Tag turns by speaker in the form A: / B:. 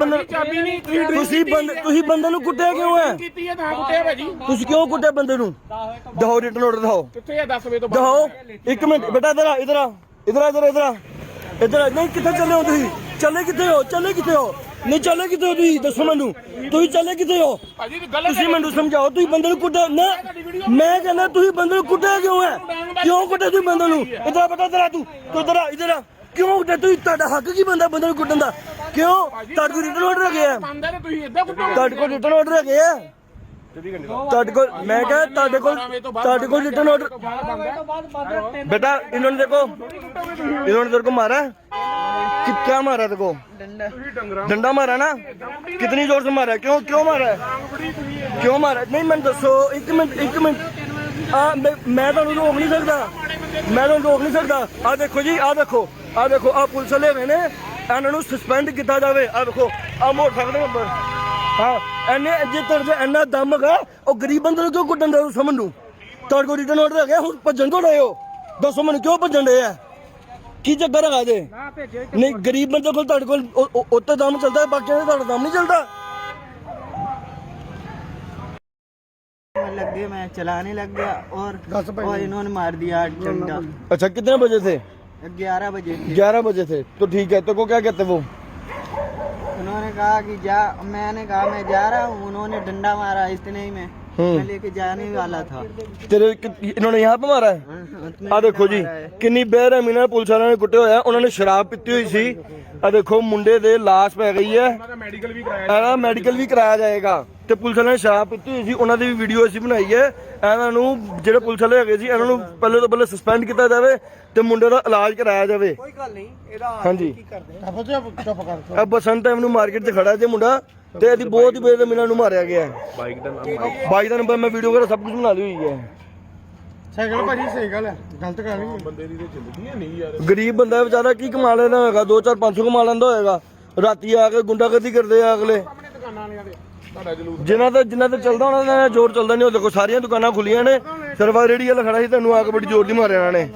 A: ਬੰਦੇ
B: ਚਾਬੀ ਨਹੀਂ ਤੁਸੀਂ
A: ਤੁਸੀਂ ਬੰਦੇ ਤੁਸੀਂ ਬੰਦੇ ਨੂੰ ਕੁੱਟਿਆ ਕਿਉਂ ਹੈ?
B: ਕੀਤੀ ਹੈ ਤਾਂ ਕੁੱਟਿਆ ਭਾਜੀ।
A: ਤੁਸੀਂ ਕਿਉਂ ਕੁੱਟਿਆ ਬੰਦੇ ਨੂੰ? ਦਿਖਾਓ ਰਿਟਨ ਆਰਡਰ ਦਿਖਾਓ।
B: ਕਿੱਥੇ ਆ 10 ਵਜੇ ਤੋਂ
A: ਦਿਖਾਓ। ਇੱਕ ਮਿੰਟ ਬੇਟਾ ਇਧਰ ਆ ਇਧਰ ਆ ਇਧਰ ਆ ਇਧਰ ਇਧਰ ਆ। ਇਧਰ ਆ। ਨਹੀਂ ਕਿੱਥੇ ਚੱਲੇ ਹੋ ਤੁਸੀਂ? ਚੱਲੇ ਕਿੱਥੇ ਹੋ? ਚੱਲੇ ਕਿੱਥੇ ਹੋ? ਨਹੀਂ ਚੱਲੇ ਕਿੱਥੇ ਹੋ ਤੁਸੀਂ? ਦੱਸੋ ਮੈਨੂੰ। ਤੁਸੀਂ ਚੱਲੇ ਕਿੱਥੇ ਹੋ? ਤੁਸੀਂ ਮੈਨੂੰ ਸਮਝਾਓ ਤੁਸੀਂ ਬੰਦੇ ਨੂੰ ਕੁੱਟਿਆ ਨਾ ਮੈਂ ਕਹਿੰਦਾ ਤੁਸੀਂ ਬੰਦੇ ਨੂੰ ਕੁੱਟਿਆ ਕਿਉਂ ਹੈ? ਕਿਉਂ ਕੁੱਟਿਆ ਤੁਸੀਂ ਬੰਦੇ ਨੂੰ? ਇਧਰ ਬੇਟਾ ਇਧਰ ਆ ਤੂੰ। ਤੂੰ ਇਧਰ ਆ ਇਧਰ ਆ। ਕਿਉਂ ਕੁੱਟਿਆ? ਤੁਸੀਂ ਤੁਹਾਡਾ ਹੱਕ ਕੀ ਬੰਦਾ ਬੰਦੇ ਨੂੰ ਕੁੱਟਣ ਦਾ? ਕਿਉਂ ਤੁਹਾਡੇ ਕੋਲ ਰਿਟਨ ਆਰਡਰ ਹੈਗੇ ਆ
B: ਮੰਨਦਾ ਤੇ ਤੁਸੀਂ ਇਦਾਂ ਕੁੱਟੋਗੇ
A: ਤੁਹਾਡੇ ਕੋਲ ਰਿਟਨ ਆਰਡਰ ਹੈਗੇ ਆ ਤੁਹਾਡੇ ਕੋਲ ਮੈਂ ਕਿਹਾ ਤੁਹਾਡੇ ਕੋਲ ਤੁਹਾਡੇ ਕੋਲ ਰਿਟਨ ਆਰਡਰ बेटा इन्होंने देखो इन्होंने तेरे को मारा है? कि क्या मारा तेरे को डंडा मारा ना कितनी जोर से मारा है क्यों क्यों मारा है क्यों मारा है? नहीं मैं दसो एक मिनट एक मिनट आ मैं मैं ਤੁਹਾਨੂੰ ਰੋਕ ਨਹੀਂ ਸਕਦਾ ਮੈਂ ਤੁਹਾਨੂੰ ਰੋਕ ਨਹੀਂ ਸਕਦਾ ਆ ਦੇਖੋ ਜੀ ਆ ਦੇਖੋ ਆ ਦੇਖੋ ਆ ਪੁਲਿਸ ਵਾਲੇ ਹੈਗੇ ਨੇ ਇਹਨਾਂ ਨੂੰ ਸਸਪੈਂਡ ਕੀਤਾ ਜਾਵੇ ਆ ਦੇਖੋ ਆ ਮੋਟਰਸਾਈਕਲ ਦੇ ਉੱਪਰ ਹਾਂ ਐਨੇ ਜੇ ਤੇਰੇ 'ਚ ਇੰਨਾ ਦਮ ਹੈਗਾ ਉਹ ਗਰੀਬ ਬੰਦੇ ਨੂੰ ਕਿਉਂ ਕੁੱਟਣ ਦਾ ਸਮਝ ਨੂੰ ਤੁਹਾਡੇ ਕੋਲ ਰਿਟਰਨ ਆਰਡਰ ਹੈਗਾ ਹੁਣ ਭੱਜਣ ਤੋਂ ਰਹੇ ਹੋ ਦੱਸੋ ਮੈਨੂੰ ਕਿਉਂ ਭੱਜਣ ਦੇ ਆ ਕੀ ਚੱਕਰ ਹੈਗਾ ਜੇ ਨਹੀਂ ਗਰੀਬ ਬੰਦੇ ਕੋਲ ਤੁਹਾਡੇ ਕੋਲ ਉਹ- ਉਹ- ਉੱਤੇ ਦਮ ਚੱਲਦਾ ਹੈ, ਬਾਕੀਆਂ ਦਾ ਤੁਹਾਡਾ ਦਮ ਨਹੀਂ ਚੱਲਦਾ
C: में लग गए मैं चलाने लग गया और और इन्होंने मार दिया डंडा
A: अच्छा कितने बजे थे
C: ग्यारह बजे थे
A: ग्यारह बजे थे तो ठीक है तो को क्या कहते वो
C: उन्होंने कहा कि जा मैंने कहा मैं जा रहा हूँ उन्होंने डंडा मारा इतने ही में मैं लेके जाने वाला था
A: तेरे कि- इन्होंने यहाँ पे मारा है
C: उसमें
A: ਆ ਦੇਖੋ ਜੀ
C: मारा है।
A: ਕਿੰਨੀ ਬੇਰਹਿਮੀ ਨਾਲ ਪੁਲਿਸ ਵਾਲਿਆਂ ਨੇ ਕੁੱਟੇ ਹੋਇਆ ਉਹਨਾਂ ਨੇ ਸ਼ਰਾਬ ਪੀਤੀ ਹੋਈ ਸੀ ਆ ਦੇਖੋ ਮੁੰਡੇ ਦੇ ਲਾਸ਼ ਪੈ ਗਈ ਹੈ
B: ਦਾ ਮੈਡੀਕਲ ਵੀ ਕਰਾਇਆ
A: ਇਹਦਾ ਮੈਡੀਕਲ ਵੀ ਕਰਾਇਆ ਜਾਏਗਾ ਤੇ ਪੁਲਿਸ ਵਾਲਿਆਂ ਨੇ ਸ਼ਰਾਬ ਪੀਤੀ ਹੋਈ ਸੀ ਉਹਨਾਂ ਦੀ ਵੀ ਵੀਡੀਓ ਅਸੀਂ ਬਣਾਈ ਹੈ। ਇਹਨਾਂ ਨੂੰ ਜਿਹੜੇ ਪੁਲਿਸ ਵਾਲੇ ਹੈਗੇ ਸੀ ਇਹਨਾਂ ਨੂੰ ਪਹਿਲੇ ਤੋਂ ਪਹਿਲੇ ਸਸਪੈਂਡ ਕੀਤਾ ਜਾਵੇ ਤੇ ਮੁੰਡੇ ਦਾ ਇਲਾਜ ਕਰਾਇਆ ਜਾਵੇ। ਕੋਈ ਗੱਲ ਨਹੀਂ ਇਹਦਾ ਹਾਂਜੀ। ਇਹ ਬਸੰਤ ਐਵਨਿਊ ਮਾਰਕੀਟ 'ਚ ਖੜਾ ਜੇ ਮੁੰਡਾ ਤੇ ਇਹਦੀ ਬਹੁਤ ਹੀ ਬੇਰਹਿਮੀ ਨਾਲ ਨੂੰ ਮਾਰਿਆ ਗਿਆ। ਹੈ ਬਾਈਕ ਦਾ ਨਾਮ ਬਾਈਕ ਦਾ ਨੰਬਰ ਮੈਂ ਵੀਡੀਓ ਵਗੈਰਾ ਸਭ ਕੁਝ ਬਣਾ ਲਈ ਹੋਈ ਹੈ।
D: ਸਾਈਕਲ ਭਾਜੀ ਸਹੀ ਗੱਲ ਹੈ। ਗਲਤ ਕਰ ਨਹੀਂ
B: ਬੰਦੇ ਦੀ ਤੇ ਜ਼ਿੰਦਗੀ ਹੈ ਨਹੀਂ ਯਾਰ।
A: ਗਰੀਬ ਬੰਦਾ ਵਿਚਾਰਾ ਕੀ ਕਮਾ ਲੈਂਦਾ ਹੋਏਗਾ? 2-4 500 ਕਮਾ ਲੈਂਦਾ ਹੋਏਗਾ। ਰਾਤੀ ਆ ਕੇ ਗੁੰਡਾਗਰਦੀ ਕਰਦੇ ਆ ਅਗਲੇ।
B: ਦੁਕਾਨਾਂ ਵਾਲਿਆਂ ਦੇ।
A: ਜਿਨ੍ਹਾਂ ਦਾ ਜਿਨ੍ਹਾਂ ਤੇ ਚੱਲਦਾ, ਉਹਨਾਂ ਦਾ ਜ਼ੋਰ ਚੱਲਦਾ ਨਹੀਂ। ਉਹ ਦੇਖੋ, ਸਾਰੀਆਂ ਦੁਕਾਨਾਂ ਖੁੱਲੀਆਂ ਨੇ। ਸਰਵਾ ਰੇੜੀ ਵਾਲਾ ਖੜਾ ਸੀ ਤੁਹਾਨੂੰ ਆ ਕੇ ਬੜੀ ਜ਼ੋਰ ਦੀ ਮਾਰਿਆ ਉਹਨਾਂ ਨੇ।